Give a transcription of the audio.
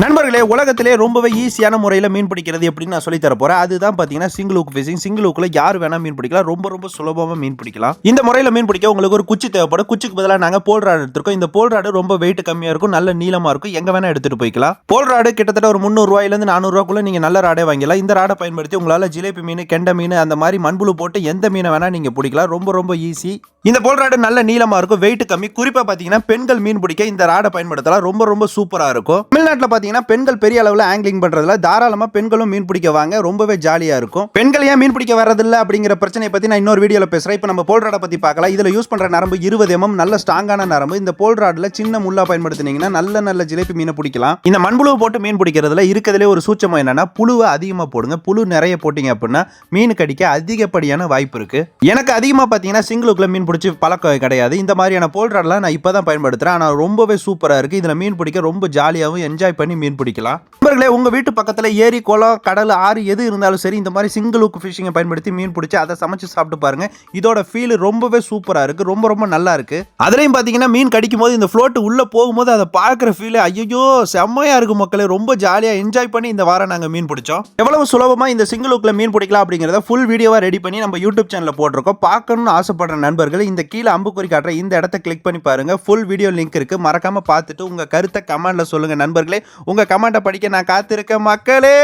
நண்பர்களே உலகத்திலே ரொம்பவே ஈஸியான முறையில் மீன் பிடிக்கிறது எப்படின்னு நான் சொல்லி தர போறேன் அதுதான் பார்த்தீங்கன்னா சிங்கிள் ஹூக் ஃபிஷிங் சிங்கிள் ஹூக்கில் யார் வேணா மீன் பிடிக்கலாம். ரொம்ப ரொம்ப சுலபமாக மீன் பிடிக்கலாம். இந்த முறையில் மீன் பிடிக்க உங்களுக்கு ஒரு குச்சி தேவைப்படும். குச்சிக்கு பதிலாக நாங்கள் போல் ராடு எடுத்திருக்கோம். இந்த போல் ராடு ரொம்ப வெயிட் கம்மியாக இருக்கும். நல்ல நீளமாக இருக்கும். எங்கே வேணா எடுத்துகிட்டு போய்க்கலாம். போல் ராடு கிட்டத்தட்ட ஒரு முந்நூறுவாயிலேருந்து நானூறுவாக்குள்ள நீங்கள் நல்ல ராடே வாங்கிக்கலாம் இந்த ராடை பயன்படுத்தி உங்களால் ஜிலேபி மீன் கெண்டை மீன் அந்த மாதிரி மண்புழு போட்டு எந்த மீனை வேணால் நீங்கள் பிடிக்கலாம். ரொம்ப ரொம்ப ஈஸி இந்த போல் ராடு நல்ல நீளமாக இருக்கும். வெயிட் கம்மி. குறிப்பாக பார்த்தீங்கன்னா பெண்கள் மீன் பிடிக்க இந்த ராடை பயன்படுத்தலாம். ரொம்ப ரொம்ப சூப்பராக இருக்கும். தமிழ்நாட்டில் பார்த்தீங்கன்னா பெண்கள் பெரிய அளவில் ஆங்கிலிங் பண்ணுறதுல தாராளமாக பெண்களும் மீன் பிடிக்க வாங்க. ரொம்பவே ஜாலியாக இருக்கும். பெண்கள் ஏன் மீன் பிடிக்க வரதில்லை அப்படிங்கிற பிரச்சனையை பற்றி நான் இன்னொரு வீடியோவில் பேசுகிறேன் இப்போ நம்ம போல் ராடை பற்றி பார்க்கலாம். இதில் யூஸ் பண்ணுற நரம்பு இருபது எம்எம் நல்ல ஸ்ட்ராங்கான நரம்பு. இந்த போல் ராடில் சின்ன முள்ளா பயன்படுத்தினீங்கன்னா நல்ல நல்ல ஜிலேபி மீனை பிடிக்கலாம். இந்த மண்புழுவை போட்டு மீன் பிடிக்கிறதுல இருக்கிறதுலே ஒரு சூச்சம் என்னன்னா புழுவை அதிகமாக போடுங்க. புழு நிறைய போட்டிங்க அப்படின்னா மீன் கடிக்க அதிகப்படியான வாய்ப்பு இருக்கு. எனக்கு அதிகமாக பார்த்தீங்கன்னா சிங்கிளுக்குள்ள மீன் பிடிச்சி பழக்கம் கிடையாது. இந்த மாதிரியான போல் நான் இப்போ தான் பயன்படுத்துகிறேன் ஆனால் ரொம்பவே சூப்பராக இருக்குது இதில் மீன் பிடிக்க ரொம்ப ஜாலியாகவும் என்ஜாய் பண்ணி மீன் பிடிக்கலாம். நண்பர்களே உங்கள் வீட்டு பக்கத்தில் ஏரி குளம் கடல் ஆறு எது இருந்தாலும் சரி இந்த மாதிரி சிங்கிள் ஹுக் ஃபிஷிங்கை பயன்படுத்தி மீன் பிடிச்சி அதை சமைச்சு சாப்பிட்டு பாருங்கள் இதோட ஃபீல் ரொம்பவே சூப்பராக இருக்குது ரொம்ப ரொம்ப நல்லா இருக்குது அதுலேயும் பார்த்தீங்கன்னா மீன் கடிக்கும் போது இந்த ஃப்ளோட்டு உள்ளே போகும்போது அதை பார்க்குற ஃபீல் ஐயோ செம்மையாக இருக்கும் மக்களே. ரொம்ப ஜாலியாக என்ஜாய் பண்ணி இந்த வாரம் நாங்கள் மீன் பிடிச்சோம். எவ்வளவு சுலபமாக இந்த சிங்கிள் ஹுக்கில் மீன் பிடிக்கலாம் அப்படிங்கிறத ஃபுல் வீடியோவாக ரெடி பண்ணி நம்ம யூடியூப் சேனலில் போட்டிருக்கோம். பார்க்கணும்னு ஆசைப்படுற நண்பர்கள் இந்த கீழே அம்புக்குறி காட்டுற இந்த இடத்த கிளிக் பண்ணி பாருங்கள் ஃபுல் வீடியோ லிங்க் இருக்குது மறக்காமல் பார்த்துட்டு உங்கள் கருத்தை கமெண்டில் சொல்லுங்கள் நண்பர்களே. உங்கள் கமெண்ட்டை படிக்க நான் காத்திருக்கேன் மக்களே!